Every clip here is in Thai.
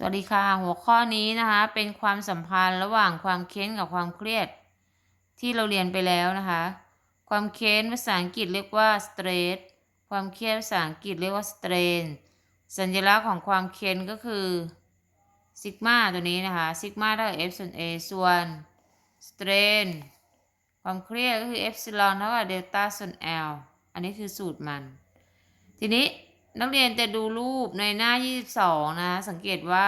สวัสดีค่ะ หัวข้อนี้นะคะ เป็นความสัมพันธ์ระหว่างความเค้นกับความเครียด ที่เราเรียนไปแล้วนะคะ ความเค้นภาษาอังกฤษเรียกว่า stress ความเครียดภาษาอังกฤษเรียกว่า strain สัญลักษณ์ของความเค้นก็คือซิกมาตัวนี้นะคะซิกมาเท่ากับ f ส่วน a ส่วน strain ความเครียดก็คือ epsilon เท่ากับ delta ส่วน l อันนี้คือสูตรมัน ทีนี้ นักเรียนจะดูรูปในหน้า 22นะคะสังเกตว่า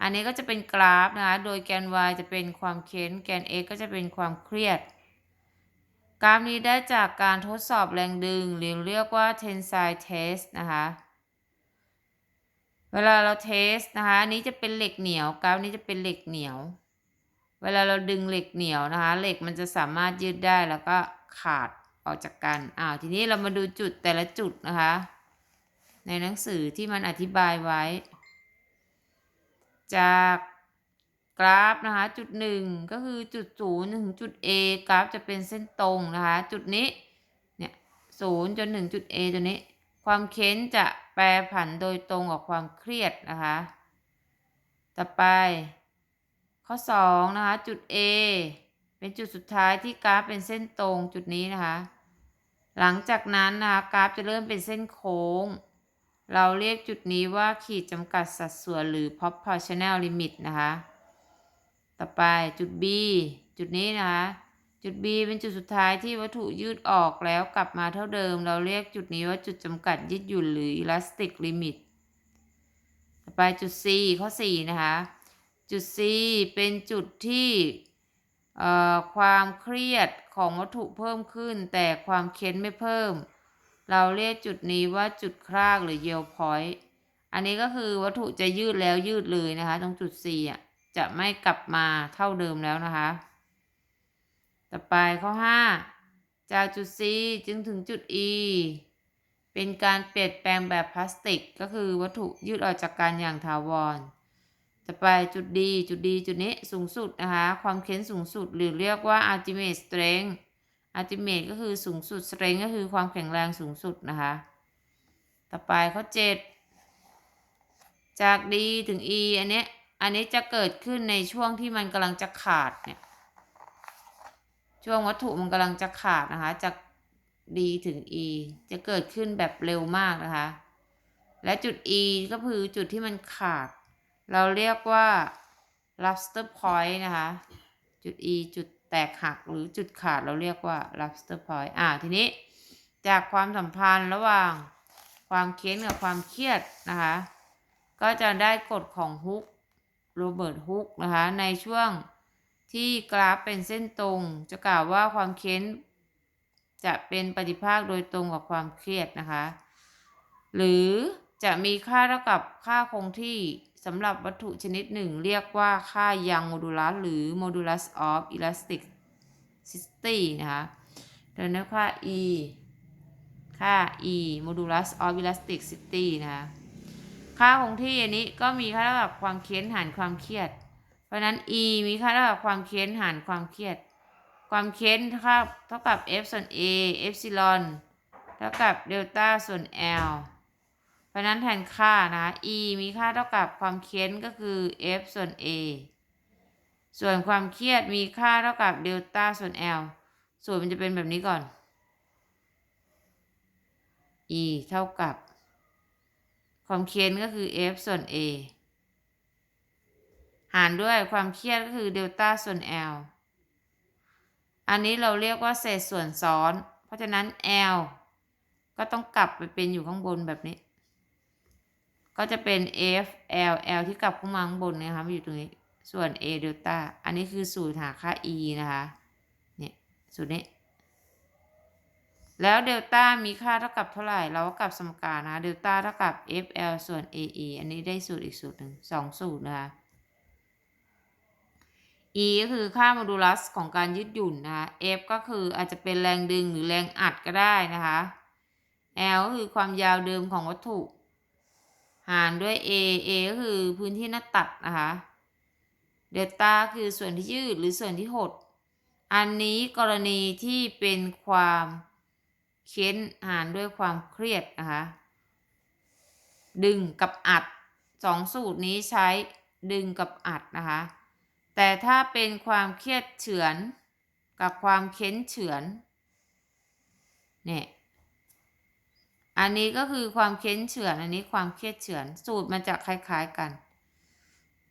อันนี้ก็จะเป็นกราฟนะคะ โดยแกน y จะเป็นความเค้น แกน x ก็จะเป็นความเครียด กราฟนี้ได้จากการทดสอบแรงดึง หรือเรียกว่า tensile test นะคะ เวลาเราเทสนะคะ อันนี้จะเป็นเหล็กเหนียว กราฟนี้จะเป็นเหล็กเหนียว เวลาเราดึงเหล็กเหนียวนะคะ เหล็กมันจะสามารถยืดได้แล้วก็ขาดออกจากกัน อ้าว ทีนี้เรามาดูจุดแต่ละจุดนะคะ ในหนังสือที่มันอธิบายไว้ จากกราฟนะคะ จุดหนึ่งก็คือจุดศูนย์ถึงจุด A กราฟจะเป็นเส้นตรงนะคะ จุดนี้เนี่ยศูนย์จนถึงจุด A ตัวนี้ ความเค้นจะแปรผันโดยตรงกับความเครียดนะคะ ต่อไป ข้อ 2 นะคะ จุด A เป็นจุดสุดท้ายที่กราฟเป็นเส้นตรงจุดนี้นะคะ หลังจากนั้นนะคะกราฟจะเริ่มเป็นเส้นโค้ง เราเรียกจุดนี้ว่าขีดจำกัดสัดส่วนหรือ proportional limit นะคะ ต่อไปจุด B จุดนี้นะคะ จุด B เป็นจุดสุดท้ายที่วัตถุยืดออกแล้วกลับมาเท่าเดิม เราเรียกจุดนี้ว่าจุดจำกัดยืดหยุ่นหรือ elastic limit ต่อไปจุด C ข้อ 4 นะคะ จุด C เป็นจุดที่ความเครียดของวัตถุเพิ่มขึ้น แต่ความเค้นไม่เพิ่ม เราเรียกจุดนี้ว่าจุดครากหรือ yield point อันนี้ก็คือวัตถุจะยืดแล้วยืดเลยนะคะ ตรงจุด C อะจะไม่กลับมาเท่าเดิมแล้วนะคะ ต่อไปข้อ 5 จากจุด C จึงถึงจุด E เป็นการเปลี่ยนแปลงแบบพลาสติก ก็คือวัตถุยืดออกจากกันอย่างถาวร ต่อไปจุด D จุด D จุดนี้สูงสุดนะคะ ความเค้นสูงสุดหรือเรียกว่า ultimate strength ultimate ก็คือสูงสุด strength ก็คือความแข็งแรงสูงสุดนะคะ ต่อไปข้อ7จาก D ถึง E อันนี้อันนี้จะเกิดขึ้นในช่วงที่มันกำลังจะขาดเนี่ย ช่วงวัตถุมันกำลังจะขาดนะคะ จาก D ถึง E จะเกิดขึ้นแบบเร็วมากนะคะ และจุด E ก็คือจุดที่มันขาด เราเรียกว่า lobster point นะคะ จุด E จุด แตกหักหรือจุดขาดเราเรียกว่า lobster point อ่าทีนี้จากความสัมพันธ์ระหว่างความเค้นกับความเครียดนะคะ ก็จะได้กฎของฮุกโรเบิร์ตฮุกนะคะในช่วงที่กราฟเป็นเส้นตรง จะกล่าวว่าความเค้นจะเป็นปฏิภาคโดยตรงกับความเครียดนะคะ หรือจะมีค่าเท่ากับค่าคงที่ สำหรับวัตถุชนิดหนึ่งเรียกว่าค่ายังโมดูลัสหรือ modulus of elasticity นะคะโดยนั้นค่า e ค่า e modulus of elasticity นะคะค่าคงที่อันนี้ก็มีค่าเท่ากับความเค้นหารความเครียด เพราะนั้น e มีค่าเท่ากับความเค้นหารความเครียด ความเค้นเท่าเท่ากับ f ส่วน a epsilon เท่ากับเดลต้าส่วน l ราะนั้นแทนค่านะ e มีค่าเท่ากับความเค้นก็คือ f ส่วน a ส่วนความเครียดมีค่าเท่ากับเดลต้าส่วน l ส่วนมันจะเป็นแบบนี้ก่อน e เท่ากับ ความเค้นก็คือ f ส่วน a หารด้วยความเครียดก็คือเดลต้าส่วน l อันนี้เราเรียกว่าเศษส่วนซ้อน เพราะฉะนั้น l ก็ต้องกลับไปเป็นอยู่ข้างบนแบบนี้ ก็จะเป็น f l l ที่กลับเข้ามาข้างบนนะคะมาอยู่ตรงนี้ ส่วน a เดลต้าอันนี้คือสูตรหาค่า e นะคะ เนี่ยสูตรนี้ แล้วเดลต้ามีค่าเท่ากับเท่าไหร่ เราก็กลับสมการนะเดลต้าเท่ากับ f l ส่วน a e อันนี้ได้สูตรอีกสูตรหนึ่งสองสูตรนะคะ e ก็คือค่าโมดูลัสของการยืดหยุ่นนะคะ f ก็คืออาจจะเป็นแรงดึงหรือแรงอัดก็ได้นะคะ l ก็คือความยาวเดิมของวัตถุ หารด้วย a a ก็คือพื้นที่หน้าตัดนะคะเดลต้าคือส่วนที่ยืดหรือส่วนที่หด อันนี้กรณีที่เป็นความเค้นหารด้วยความเครียดนะคะดึงกับอัดสองสูตรนี้ใช้ดึงกับอัดนะคะแต่ถ้าเป็นความเครียดเฉือนกับความเค้นเฉือนเนี่ย อันนี้ก็คือความเค้นเฉือนอันนี้ความเครียดเฉือนสูตรมันจะคล้ายๆกัน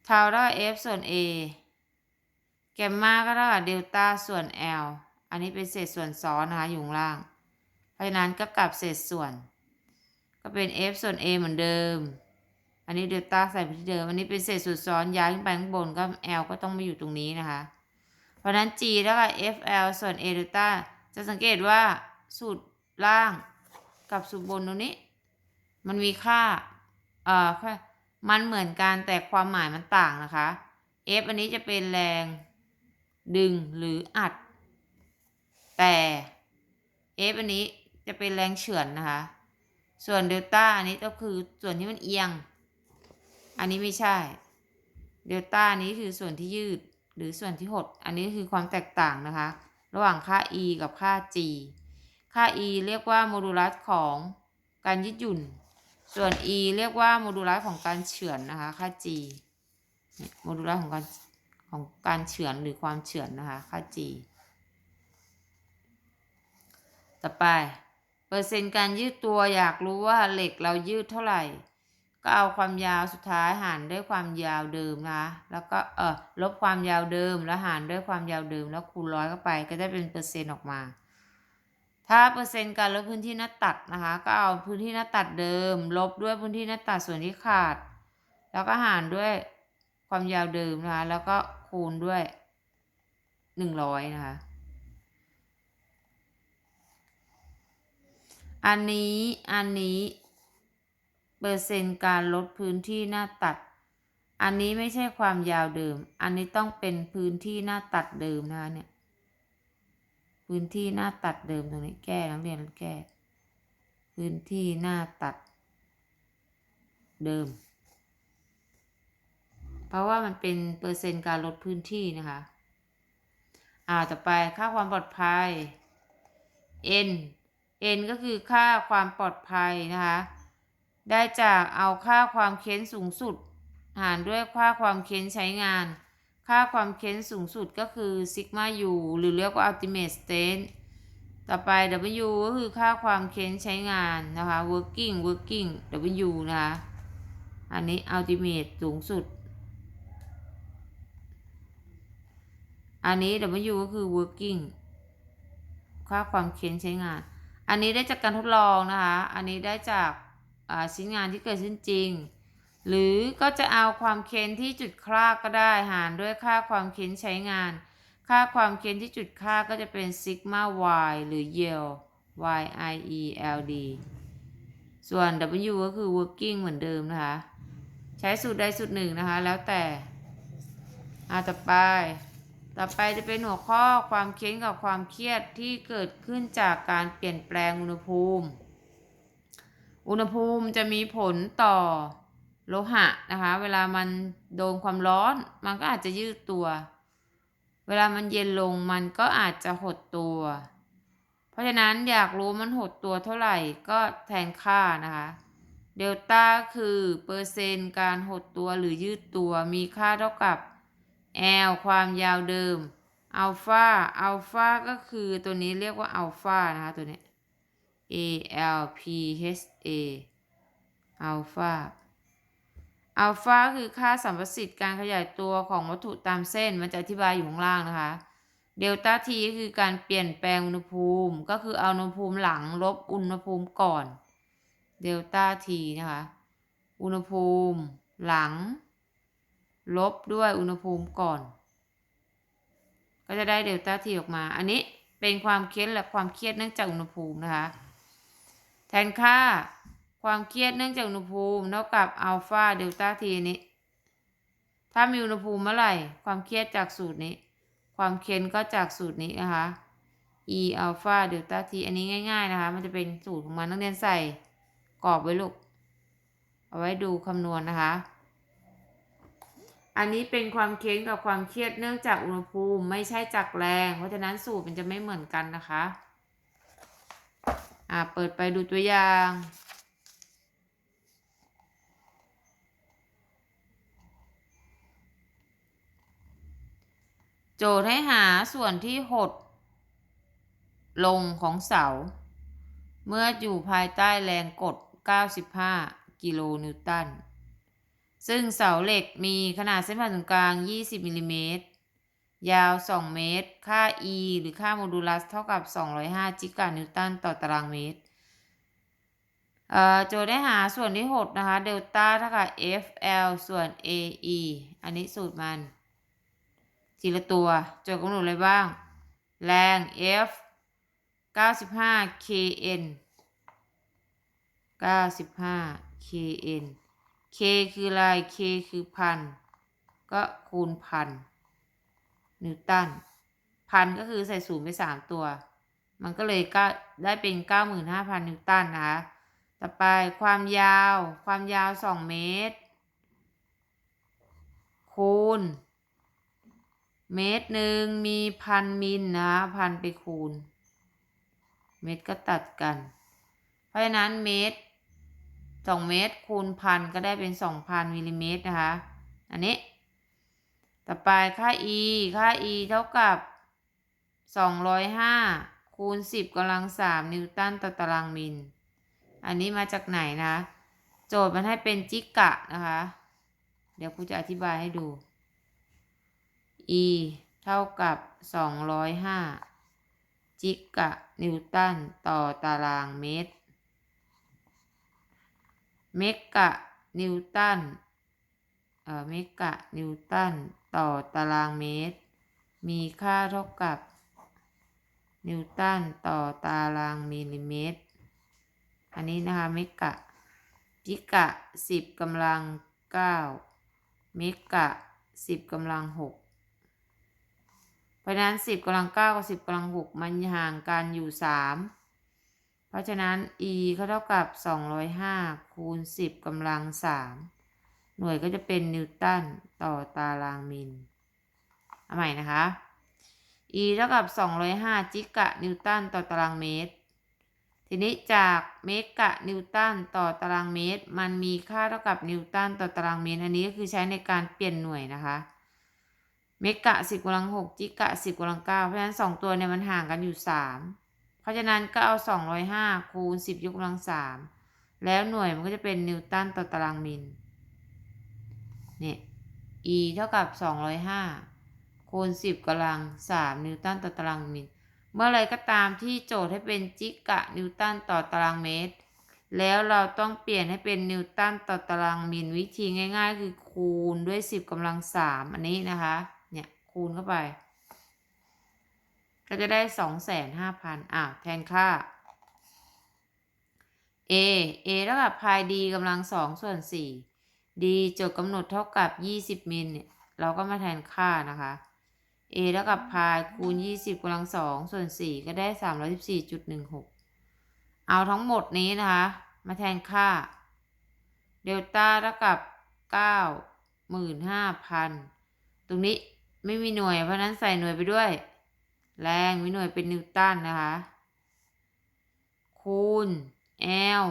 ทาวได้ F ส่วน A แกมมาก็เท่ากับเดลต้าส่วน L อันนี้เป็นเศษส่วนซ้อนนะคะอยู่ล่าง เพราะฉะนั้นก็กลับเศษส่วน ก็เป็น F ส่วน A เหมือนเดิม อันนี้เดลต้าใส่ไปที่เดิม อันนี้เป็นเศษส่วนซ้อนย้ายขึ้นไปข้างบนก็ L ก็ต้องมาอยู่ตรงนี้นะคะ เพราะฉะนั้น G เท่ากับ FL ส่วน A เดลต้าจะสังเกตว่าสูตรล่าง กับสูตรบนตรงนี้ มันมีค่าเอ่อค่ามันเหมือนกันแต่ความหมายมันต่างนะคะ F อันนี้จะเป็นแรง ดึงหรืออัด แต่ F อันนี้จะเป็นแรงเฉือนนะคะ ส่วนเดลต้าอันนี้ก็คือส่วนที่มันเอียง อันนี้ไม่ใช่ เดลต้านี้คือส่วนที่ยืดหรือส่วนที่หด อันนี้คือความแตกต่างนะคะ ระหว่างค่า e กับค่า g ค่า e เรียกว่าโมดูลัสของการยืดหยุ่น ส่วน e เรียกว่าโมดูลัสของการเฉือนนะคะ ค่า g โมดูลัสของการของการเฉือนหรือความเฉือนนะคะ ค่า g ต่อไป เปอร์เซ็นต์การยืดตัวอยากรู้ว่าเหล็กเรายืดเท่าไหร่ ก็เอาความยาวสุดท้ายหารด้วยความยาวเดิมนะคะแล้วก็เออลบความยาวเดิมแล้วหารด้วยความยาวเดิมแล้วคูณร้อยเข้าไปก็ได้เป็นเปอร์เซ็นต์ออกมา ถ้าเปอร์เซ็นต์การลดพื้นที่หน้าตัดนะคะ ก็เอาพื้นที่หน้าตัดเดิม ลบด้วยพื้นที่หน้าตัดส่วนที่ขาด แล้วก็หารด้วยความยาวเดิมนะคะ แล้วก็คูณด้วยหนึ่งร้อยนะคะ อันนี้อันนี้เปอร์เซ็นต์การลดพื้นที่หน้าตัด อันนี้ไม่ใช่ความยาวเดิม อันนี้ต้องเป็นพื้นที่หน้าตัดเดิมนะคะเนี่ย พื้นที่หน้าตัดเดิมตรงนี้แก้นักเรียนแก้ พื้นที่หน้าตัด เดิม เพราะว่ามันเป็นเปอร์เซ็นต์การลดพื้นที่นะคะอ่าต่อไปค่าความปลอดภัย n n ก็คือค่าความปลอดภัยนะคะได้จากเอาค่าความเค้นสูงสุด หารด้วยค่าความเค้นใช้งาน ค่าความเค้นสูงสุดก็คือซิกมา u หรือเรียกว่า ultimate state ต่อไป w ก็คือค่าความเค้นใช้งานนะคะ working working w นะคะ อันนี้ ultimate สูงสุด อันนี้ w ก็คือ working ค่าความเค้นใช้งาน อันนี้ได้จากการทดลองนะคะ อันนี้ได้จากชิ้นงานที่เกิดขึ้นจริง หรือก็จะเอาความเค้นที่จุดคลากก็ได้หารด้วยค่าความเค้นใช้งาน ค่าความเค้นที่จุดคลากก็จะเป็นซิกมา y หรือ yield y i e l d ส่วน w ก็คือ working เหมือนเดิมนะคะ ใช้สูตรใดสูตรหนึ่งนะคะ แล้วแต่อาต่อไป ต่อไปจะเป็นหัวข้อความเค้นกับความเครียดที่เกิดขึ้นจากการเปลี่ยนแปลงอุณหภูมิ อุณหภูมิจะมีผลต่อ โลหะนะคะ เวลามันโดนความร้อน มันก็อาจจะยืดตัว เวลามันเย็นลงมันก็อาจจะหดตัว เพราะฉะนั้นอยากรู้มันหดตัวเท่าไหร่ก็แทนค่านะคะเดลต้าคือเปอร์เซนต์การหดตัวหรือยืดตัวมีค่าเท่ากับ L ความยาวเดิมอัลฟาอัลฟาก็คือตัวนี้เรียกว่าอัลฟานะคะตัวนี้ A L P H A อัลฟา อัลฟาคือค่าสัมประสิทธิ์การขยายตัวของวัตถุตามเส้น มันจะอธิบายอยู่ข้างล่างนะคะเดลต้าทีคือการเปลี่ยนแปลงอุณหภูมิ ก็คือเอาอุณหภูมิหลังลบอุณหภูมิก่อนเดลต้าทีนะคะ อุณหภูมิหลัง ลบด้วยอุณหภูมิก่อน ก็จะได้เดลต้าทีออกมา อันนี้เป็นความเครียดและความเครียดเนื่องจากอุณหภูมินะคะ แทนค่า ความเครียดเนื่องจากอุณหภูมิเท่ากับอัลฟาเดลต้าทีนี้ ถ้ามีอุณหภูมิเมื่อไหร่ ความเครียดจากสูตรนี้ ความเค้นก็จากสูตรนี้นะคะ e อัลฟาเดลต้าทีอันนี้ง่ายๆนะคะ มันจะเป็นสูตรของมันนักเรียนใส่กรอบไว้ลูก เอาไว้ดูคำนวณนนะคะ อันนี้เป็นความเค้นกับความเครียดเนื่องจากอุณหภูมิไม่ใช่จากแรง เพราะฉะนั้นสูตรมันจะไม่เหมือนกันนะคะ อ่า เปิดไปดูตัวอย่าง จทย์ให้หาส่วนที่หด ลงของเสา เมื่ออยู่ภายใต้แรงกด 95 กิโลนิวตัน ซึ่งเสาเหล็กมีขนาดเส้นผ่านศูนย์กลาง 20มิลลิเมตร ยาว 2 เมตร ค่า e หรือค่าโมดูลัสเท่ากับ 205 จิกานิวตันต่อตารางเมตรเอ่อโจทย์ได้หาส่วนที่หดนะคะ เดลต้าเท่ากับ FL ส่วน AE อันนี้สูตรมัน ทีละตัวโจทย์กำหนดอะไรบ้าง แรง F 95 kN 95 kN K คืออะไร K คือพัน ก็คูณพัน นิวตัน พันก็คือใส่ศูนย์ไปสามตัว มันก็เลยก็ได้เป็น 95,000 นิวตันนะคะ ต่อไปความยาว ความยาว 2 เมตร คูณ เมตรหนึ่งมีพันมิลนะพันไปคูณ เมตรก็ตัดกัน เพราะฉะนั้นเมตร2เมตรคูณพันก็ได้เป็น2,000มิลลิเมตรนะคะ อันนี้ ต่อไปค่า e ค่า e เท่ากับ205คูณ10กำลัง3นิวตันต่อตารางมิล อันนี้มาจากไหนนะ โจทย์มันให้เป็นจิกะนะคะ เดี๋ยวครูจะอธิบายให้ดู e เท่ากับ 205 จิกะนิวตันต่อตารางเมตร เมกะนิวตัน เอ่อ เมกะนิวตันต่อตารางเมตร มีค่าเท่ากับ นิวตันต่อตารางมิลลิเมตร อันนี้นะคะเมกะ จิกะสิบกำลังเก้าเมกะสิบกำลังหก เพราะนั้นสิบกำลังเก้ากับสิบกำลังหกมันห่างกันอยู่สามเพราะฉะนั้น e เขาเท่ากับสองร้อยห้าคูณสิบกำลังสามหน่วยก็จะเป็นนิวตันต่อตารางมิลเอาใหม่นะคะ e เท่ากับ205จิกะนิวตันต่อตารางเมตร ทีนี้จากเมกะนิวตันต่อตารางเมตร มันมีค่าเท่ากับนิวตันต่อตารางเมตร อันนี้ก็คือใช้ในการเปลี่ยนหน่วยนะคะ เมกะ10กำลัง6จิกะ10กำลัง9เพราะฉะนั้น2ตัวเนี่ยมันห่างกันอยู่3เพราะฉะนั้นก็เอา205คูณ10ยกกำลัง3แล้วหน่วยมันก็จะเป็นนิวตันต่อตารางมิลเนี่ย e เท่ากับ205คูณ10กำลัง3นิวตันต่อตารางมิลเมื่อไรก็ตามที่โจทย์ให้เป็นจิกะนิวตันต่อตารางเมตร แล้วเราต้องเปลี่ยนให้เป็นนิวตันต่อตารางมิลวิธีง่าย ๆ คือคูณด้วย 10กำลัง3อันนี้นะคะ คูณเข้าไป ก็จะได้25,000อะแทนค่า a a เท่ากับพาย d กำลัง2ส่วน4 d โจทย์กำหนดเท่ากับ20มิลเนี่ยเราก็มาแทนค่านะคะ a เท่ากับพายคูณ20กำลัง2ส่วน4ก็ได้314.16เอาทั้งหมดนี้นะคะ มาแทนค่า เดลต้าเท่ากับ95,000ตรงนี้ ไม่มีหน่วย เพราะนั้นใส่หน่วยไปด้วย แรงมีหน่วยเป็นนิวตันนะคะ คูณ L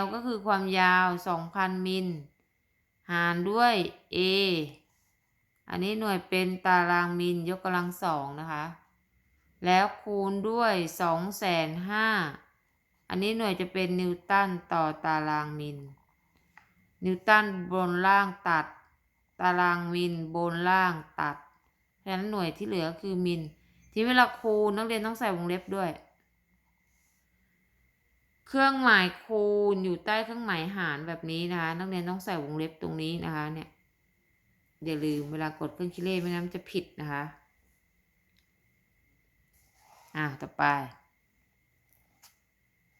L ก็คือความยาว 2,000 มิล หารด้วย A อันนี้หน่วยเป็นตารางมิลยกกำลังสองนะคะ แล้วคูณด้วยสองแสนห้าอันนี้หน่วยจะเป็นนิวตันต่อตารางมิล นิวตันบนล่างตัด ตารางมิลบนล่างตัด เพราะฉะนั้นหน่วยที่เหลือคือมิลที่เวลาคูณนักเรียนต้องใส่วงเล็บด้วย เครื่องหมายคูณอยู่ใต้เครื่องหมายหารแบบนี้นะคะ นักเรียนต้องใส่วงเล็บตรงนี้นะคะเนี่ยอย่าลืมเวลากดเครื่องคิดเลขไม่งั้นจะผิดนะคะ อ่าต่อไป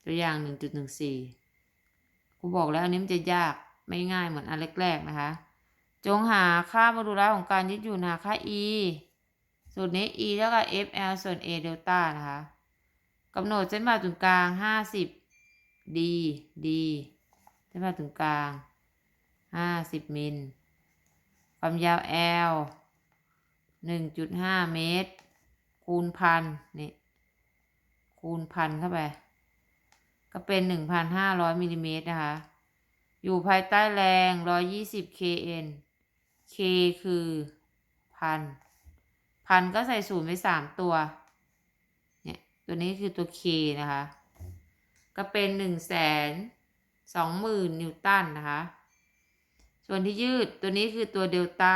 ตัวอย่างหนึ่งจุดหนึ่งสี่ครูบอกแล้วอันนี้มันจะยากไม่ง่ายเหมือนอันแรกๆนะคะ จงหาค่าโมดูลัสของการยึดอยู่หาค่า e สูตรนี้ e เท่ากับ fl ส่วน a เดลต้านะคะกำหนดเส้นผ่าศูนย์กลางห้าสิบ d d เส้นผ่าศูนย์กลางห้าสิบมิล ความยาว L หนึ่งจุดห้าเมตร คูณพันนี่ คูณพันเข้าไป ก็เป็นหนึ่งพันห้าร้อยมิลลิเมตรนะคะ อยู่ภายใต้แรงร้อยยี่สิบ kN k คือพัน พันก็ใส่ศูนย์ไปสามตัว เนี่ย ตัวนี้คือตัว K นะคะ ก็เป็นหนึ่งแสนสองหมื่นนิวตันนะคะ ส่วนที่ยืดตัวนี้คือตัวเดลต้า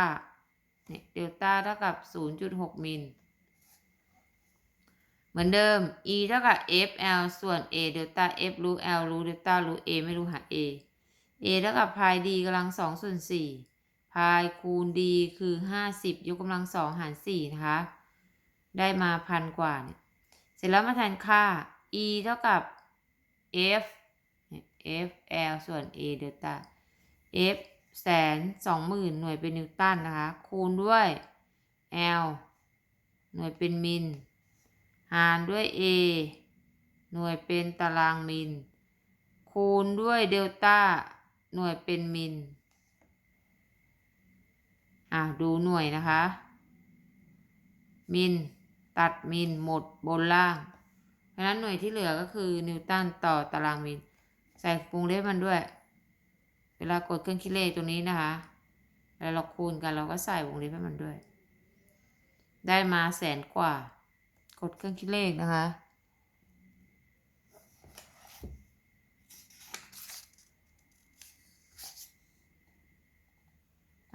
เนี่ย เดลต้าเท่ากับศูนย์จุดหกมิล เหมือนเดิม e เท่ากับ f l ส่วน a เดลต้า f รู้ l รู้เดลต้ารู้ a ไม่รู้หา a a เท่ากับพาย d กำลังสองส่วนสี่ พายคูณ d คือห้าสิบยกกำลังสองหารสี่นะคะ ได้มาพันกว่าเนี่ย เสร็จแล้วมาแทนค่า e เท่ากับ f f l ส่วน a เดลต้า f แสนสองหมื่นหน่วยเป็นนิวตันนะคะ คูณด้วย l หน่วยเป็นมิล หารด้วย a หน่วยเป็นตารางมิล คูณด้วยเดลต้า หน่วยเป็นมิล อะดูหน่วยนะคะ มิลตัดมิลหมดบนล่าง เพราะฉะนั้นหน่วยที่เหลือก็คือนิวตันต่อตารางมิล ใส่กรุงเทพมันด้วย เวลากดเครื่องคิดเลขตรงนี้นะคะ แล้วเราคูณกันเราก็ใส่วงเล็บให้มันด้วย ได้มาแสนกว่า กดเครื่องคิดเลขนะคะ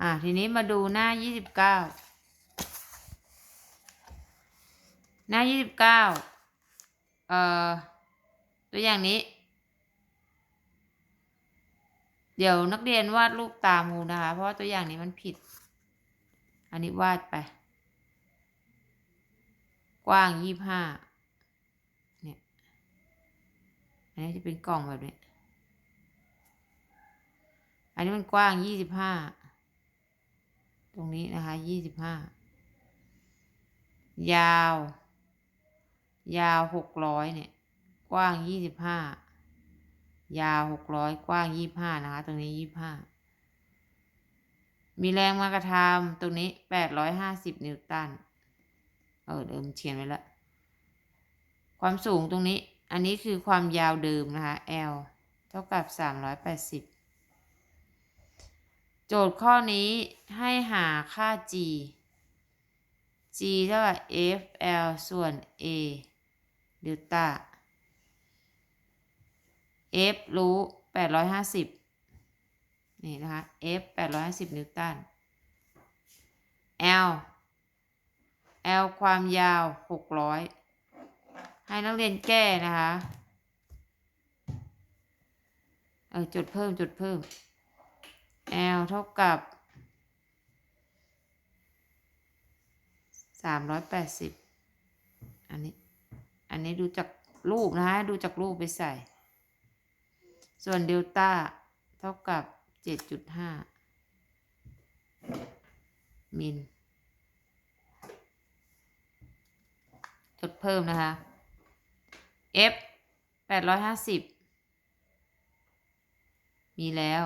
อะทีนี้มาดูหน้ายี่สิบเก้าหน้ายี่สิบเก้าเอ่อตัวอย่างนี้ เดี๋ยวนักเรียนวาดรูปตามูนะคะ เพราะว่าตัวอย่างนี้มันผิด อันนี้วาดไป กว้างยี่ห้าเนี่ย อันนี้จะเป็นกล่องแบบนี้ อันนี้มันกว้างยี่สิบห้า ตรงนี้นะคะยี่สิบห้ายาว ยาวหกร้อยเนี่ย กว้างยี่สิบห้ายาวหกร้อยกว้างยี่ห้านะคะ ตรงนี้ยี่ห้ามีแรงมากระทำตรงนี้แปดร้อยห้าสิบนิวตัน เออเดิมเขียนไว้แล้วความสูงตรงนี้ อันนี้คือความยาวเดิมนะคะ L เท่ากับสามร้อยแปดสิบ โจทย์ข้อนี้ให้หาค่า g g เท่ากับ f l ส่วน a เดลต้า f รู้แปดร้อยห้าสิบนี่นะคะ f แปดร้อยห้าสิบนิวตัน l l ความยาวหกร้อยให้นักเรียนแก้นะคะ เออจดเพิ่มจดเพิ่ม l เท่ากับสามร้อยแปดสิบอันนี้ อันนี้ดูจากรูปนะคะดูจากรูปไปใส่ ส่วนเดลต้าเท่ากับเจ็ดจุดห้ามิลจดเพิ่มนะคะ f แปดร้อยห้าสิบมีแล้ว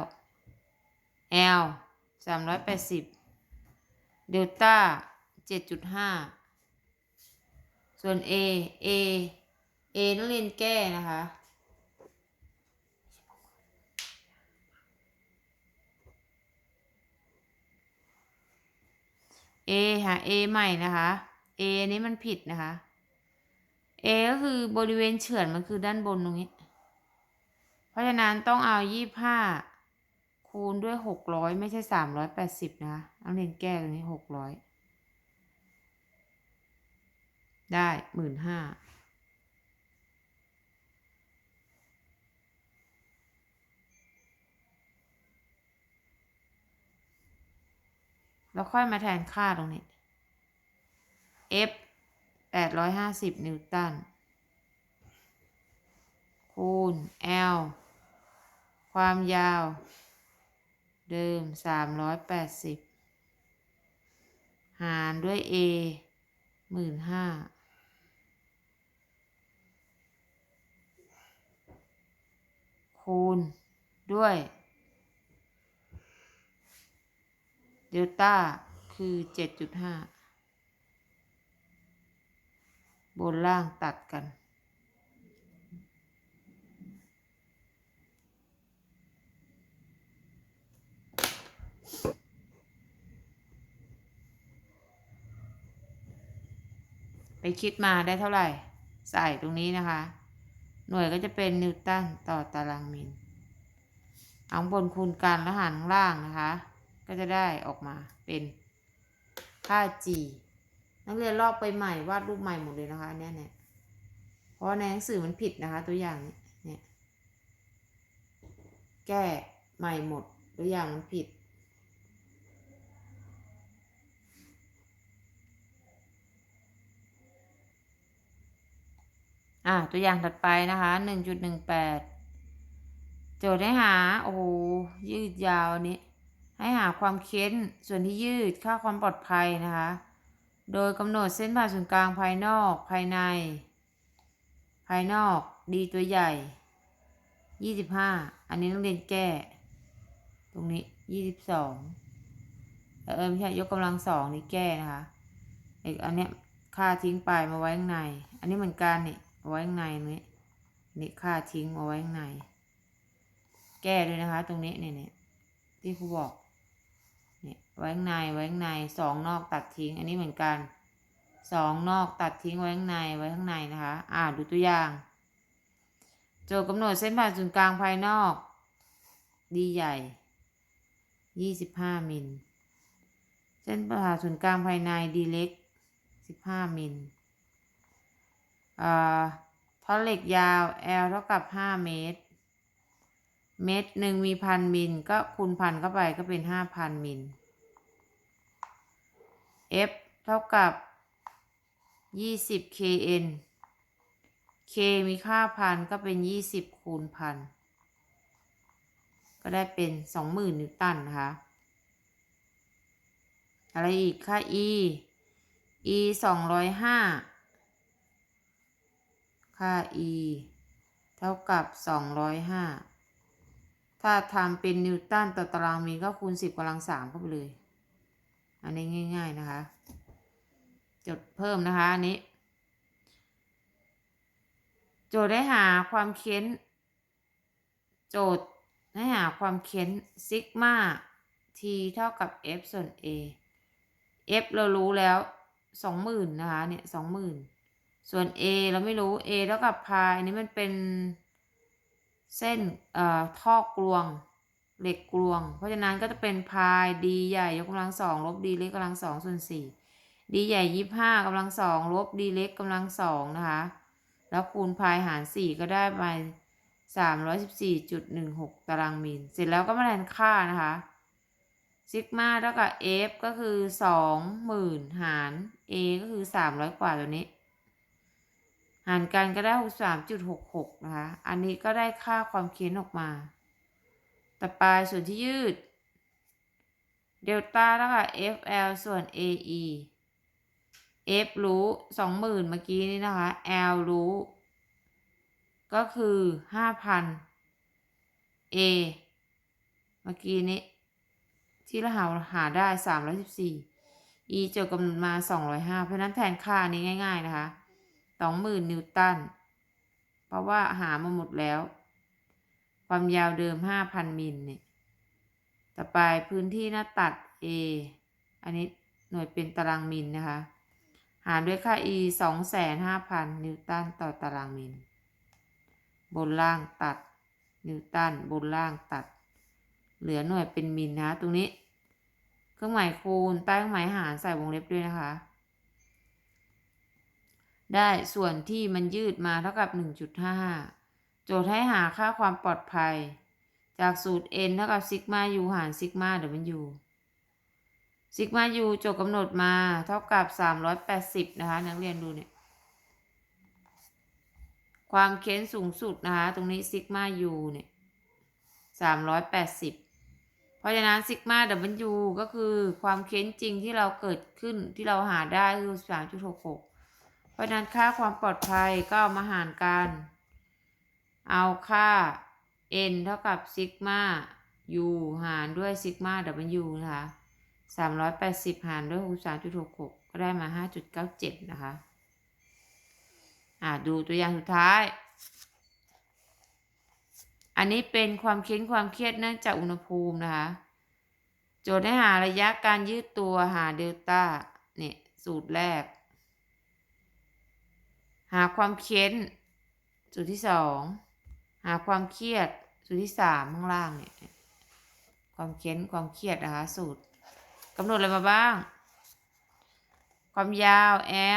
l สามร้อยแปดสิบเดลต้าเจ็ดจุดห้าส่วน a a a นักเรียนแก้นะคะ a หา a ใหม่นะคะ a นี้มันผิดนะคะ a ก็คือบริเวณเฉือนมันคือด้านบนตรงนี้ เพราะฉะนั้นต้องเอายี่ห้า คูณด้วยหกร้อยไม่ใช่สามร้อยแปดสิบนะคะนักเรียนแก้ตรงนี้หกร้อยได้หมื่นห้าแล้วค่อยมาแทนค่าตรงนี้ F แปดร้อยห้าสิบนิวตัน คูณ L ความยาว เดิมสามร้อยแปดสิบหารด้วย A หมื่นห้าคูณด้วย เดลต้า คือเจ็ดจุดห้าบนล่างตัดกัน ไปคิดมาได้เท่าไหร่ ใส่ตรงนี้นะคะ หน่วยก็จะเป็นนิวตันต่อตารางมิลเอาข้างบนคูณกันแล้วหารข้างล่างนะคะ ก็จะได้ออกมาเป็นค่า g นักเรียนลอกไปใหม่วาดรูปใหม่หมดเลยนะคะเนี่ยเนี่ยเพราะในหนังสือมันผิดนะคะ ตัวอย่างนี่ยเนี่ยแก้ใหม่หมดตัวอย่างมันผิด อ่าตัวอย่างถัดไปนะคะหนึ่งจุดหนึ่งแปดโจทย์ให้หา โอ้โหยืดยาวนนี้ ให้หาความเค้นส่วนที่ยืดค่าความปลอดภัยนะคะ โดยกำหนดเส้นผ่าศูนย์กลางภายนอกภายใน ภายนอกดีตัวใหญ่ยี่สิบห้าอันนี้ต้องเรียนแก้ ตรงนี้ยี่สิบสองเออไม่ใช่ยกกำลังสองนี่แก้นะคะอีกอันเนี้ยค่าทิ้งไปมาไว้ข้างใน อันนี้เหมือนกันนี่ เอาไว้ข้างในนี้นี่ค่าทิ้งมาไว้ข้างใน แก้ด้วยนะคะ ตรงนี้เนี่ยเนี่ยที่ครูบอกเนี่ยไว้ข้างในไว้ข้างในสองนอกตัดทิ้ง อันนี้เหมือนกันสองนอกตัดทิ้งไว้ข้างในไว้ข้างในนะคะ อ่าดูตัวอย่าง โจทย์กำหนดเส้นผ่าศูนย์กลางภายนอก ดีใหญ่ยี่สิบห้ามิล เส้นผ่าศูนย์กลางภายในดีเล็กสิบห้ามิล ท่อนเหล็กยาว L เท่ากับห้าเมตร เมตรหนึ่งมีพันมิลก็คูณพันเข้าไปก็เป็นห้าพันมิล F เท่ากับยี่สิบ kN K มีค่าพันก็เป็นยี่สิบคูณพัน ก็ได้เป็นสองหมื่นนิวตันนะคะ อะไรอีก ค่า e e สองร้อยห้า ค่า e เท่ากับสองร้อยห้าถ้าทำเป็นนิวตันต่อตารางมิลก็คูณสิบกำลังสามเข้าไปเลย อันนี้ง่าย ๆนะคะ จดเพิ่มนะคะ อันนี้ โจทย์ได้หาความเค้น โจทย์ให้หาความเค้นซิกมา t เท่ากับ f ส่วน a f เรารู้แล้วสองหมื่นนะคะเนี่ยสองหมื่น ส่วน a เราไม่รู้ a เท่ากับพายอันนี้มันเป็นเส้นเอ่อท่อกลวง เหล็กกลวง เพราะฉะนั้นก็จะเป็นพาย d ใหญ่ยกกำลังสองลบ d เล็กกำลังสองส่วนสี่ d ใหญ่ยี่ห้ากำลังสองลบ d เล็กกำลังสองนะคะ แล้วคูณพายหารสี่ก็ได้ไปสามร้อยสิบสี่จุดหนึ่งหกตารางมิลเสร็จแล้วก็มาแทนค่านะคะซิกมาเท่ากับ f ก็คือสองหมื่นหาร a ก็คือสามร้อยกว่าตัวนี้ หารกันก็ได้หกสามจุดหกหกนะคะ อันนี้ก็ได้ค่าความเค้นออกมา ต่อไปส่วนที่ยืด เดลต้าเท่ากับ fl ส่วน ae f รู้สองหมื่นเมื่อกี้นี้นะคะ l รู้ ก็คือห้าพัน a เมื่อกี้นี้ ที่เราหาหาได้สามร้อยสิบสี่ e เจอกำหนดมาสองร้อยห้าเพราะนั้นแทนค่านี้ง่าย ๆ นะคะ สองหมื่นนิวตัน เพราะว่าหามาหมดแล้ว ความยาวเดิมห้าพันมิลเนี่ย ต่อไปพื้นที่หน้าตัด a อันนี้หน่วยเป็นตารางมิลนะคะ หารด้วยค่า e สองแสนห้าพันนิวตันต่อตารางมิล บนล่างตัด นิวตันบนล่างตัด เหลือหน่วยเป็นมิลนะ ตรงนี้ เครื่องหมายคูณใต้เครื่องหมายหารใส่วงเล็บด้วยนะคะ ได้ส่วนที่มันยืดมาเท่ากับ1.55โจทย์ให้หาค่าความปลอดภัย จากสูตร n เท่ากับซิกมา u หารซิกมา w ซิกมา u โจทย์กำหนดมาเท่ากับ 380 นะคะ นักเรียนดูเนี่ย ความเค้นสูงสุดนะคะ ตรงนี้ซิกมา u เนี่ย380 เพราะฉะนั้นซิกมา w ก็คือความเค้นจริงที่เราเกิดขึ้นที่เราหาได้คือ 3.66 เพราะนั้นค่าความปลอดภัยก็เอามาหารกัน เอาค่า n เท่ากับซิกมา u หารด้วยซิกมา w นะคะ380หารด้วย63.66ก็ได้มา5.97นะคะ อ่าดูตัวอย่างสุดท้าย อันนี้เป็นความเค้นความเครียดเนื่องจากอุณหภูมินะคะ โจทย์ให้หาระยะการยืดตัวหาเดลต้าเนี่ยสูตรแรก หาความเค้นสูตรที่สองหาความเครียดสูตรที่สามข้างล่างเนี่ยความเค้นความเครียดนะคะสูตรกำหนดอะไรมาบ้าง ความยาว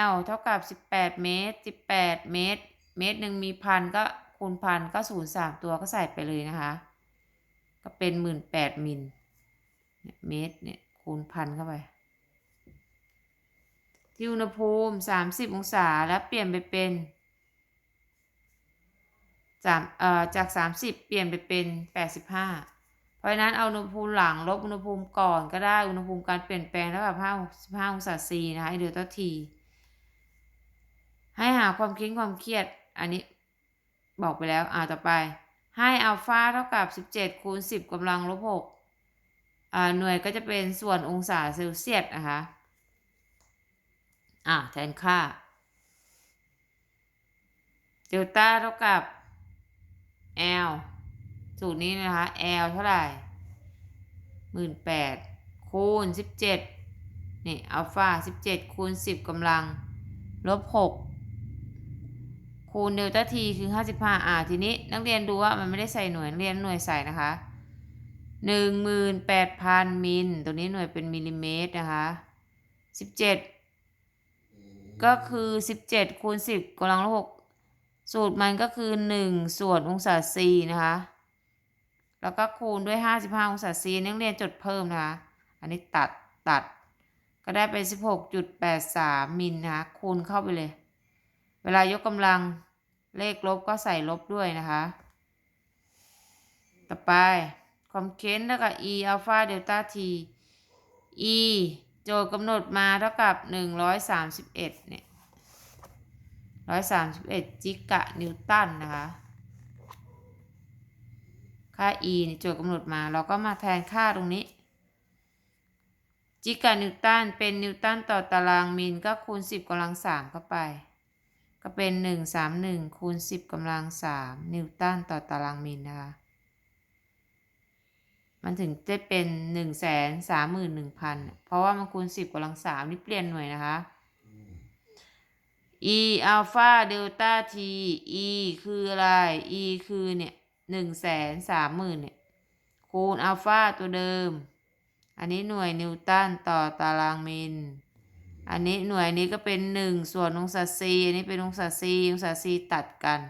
L เท่ากับ 18 เมตร 18 เมตร เมตรหนึ่งมีพันก็คูณพันก็ศูนย์สามตัวก็ใส่ไปเลยนะคะ ก็เป็นหมื่นแปดมิลเนี่ยเมตรเนี่ยคูณพันเข้าไป ที่อุณหภูมิ 30 องศาแล้วเปลี่ยนไปเป็นสามเอ่อจาก 30 เปลี่ยนไปเป็น 85 เพราะฉะนั้นเอาอุณหภูมิหลังลบอุณหภูมิก่อนก็ได้อุณหภูมิการเปลี่ยนแปลงเท่ากับ55องศาซีนะคะเดลต้าทีให้หาความคิดความเครียดอันนี้บอกไปแล้วอ่าต่อไป ให้อัลฟาเท่ากับ 17คูณ10กำลังลบ6อ่าหน่วยก็จะเป็นส่วนองศาเซลเซียสนะคะ อ่าแทนค่าเดลต้าเท่ากับ L สูตรนี้นะคะ L เท่าไหร่หมื่นแปดคูณสิบเจ็ดนี่อัลฟาสิบเจ็ดคูณสิบกำลัง ลบหกคูณเดลต้าทีคือห้าสิบห้าอ่าทีนี้นักเรียนดูว่ามันไม่ได้ใส่หน่วยนักเรียนหน่วยใส่นะคะหนึ่งหมื่นแปดพันมิล ตัวนี้หน่วยเป็นมิลลิเมตรนะคะสิบเจ็ด ก็คือสิบเจ็ดคูณสิบกำลังลบหกสูตรมันก็คือหนึ่งส่วนองศาซีนะคะ แล้วก็คูณด้วย 55 องศาซีนักเรียนจดเพิ่มนะคะ อันนี้ตัดตัด ก็ได้เป็น 16.83 มิลนะคะคูณเข้าไปเลย เวลายกกำลังเลขลบก็ใส่ลบด้วยนะคะ ต่อไป ความเค้นเท่ากับ e อัลฟาเดลต้า t e โจทย์กำหนดมาเท่ากับ 131เนี่ย131 จิกะนิวตันนะคะ ค่า e ในโจทย์กำหนดมาเราก็มาแทนค่าตรงนี้ จิกะนิวตันเป็นนิวตันต่อตารางมิลก็คูณ 10กำลัง3เข้าไป ก็เป็น 131คูณ10กำลัง3นิวตันต่อตารางมิลนะคะ มันถึงจะเป็น131,000เพราะว่ามันคูณ10กำลัง3นี่เปลี่ยนหน่วยนะคะ e อัลฟาเดลต้า t e คืออะไร e คือเนี่ยหนึ่งแสนสามหมื่นเนี่ยคูณอัลฟาตัวเดิม อันนี้หน่วยนิวตันต่อตารางมิล อันนี้หน่วยนี้ก็เป็นหนึ่งส่วนองศาซีอันนี้เป็นองศาซีองศาซีตัดกัน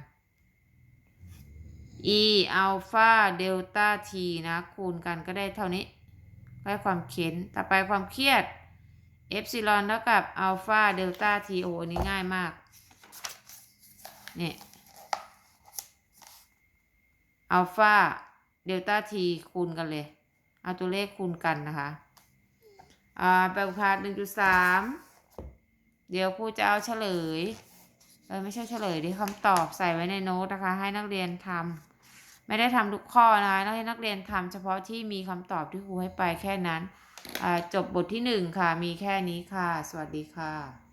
e อัลฟาเดลต้า t นะ คูณกันก็ได้เท่านี้ได้ความเข็นต่อไปความเครียดเอฟซิลอนเท่ากับอัลฟาเดลต้า t โออันนี้ง่ายมากเนี่ยอัลฟาเดลต้าทีคูณกันเลย เอาตัวเลขคูณกันนะคะ อ่าแบบพาหนึ่งจุดสามเดี๋ยวครูจะเอาเฉลยเออไม่ใช่เฉลยดิคำตอบใส่ไว้ในโน้ตนะคะ ให้นักเรียนทำ ไม่ได้ทำทุกข้อนะคะให้นักเรียนทำเฉพาะที่มีคำตอบที่ครูให้ไปแค่นั้นจบบทที่หนึ่งค่ะ มีแค่นี้ค่ะ สวัสดีค่ะ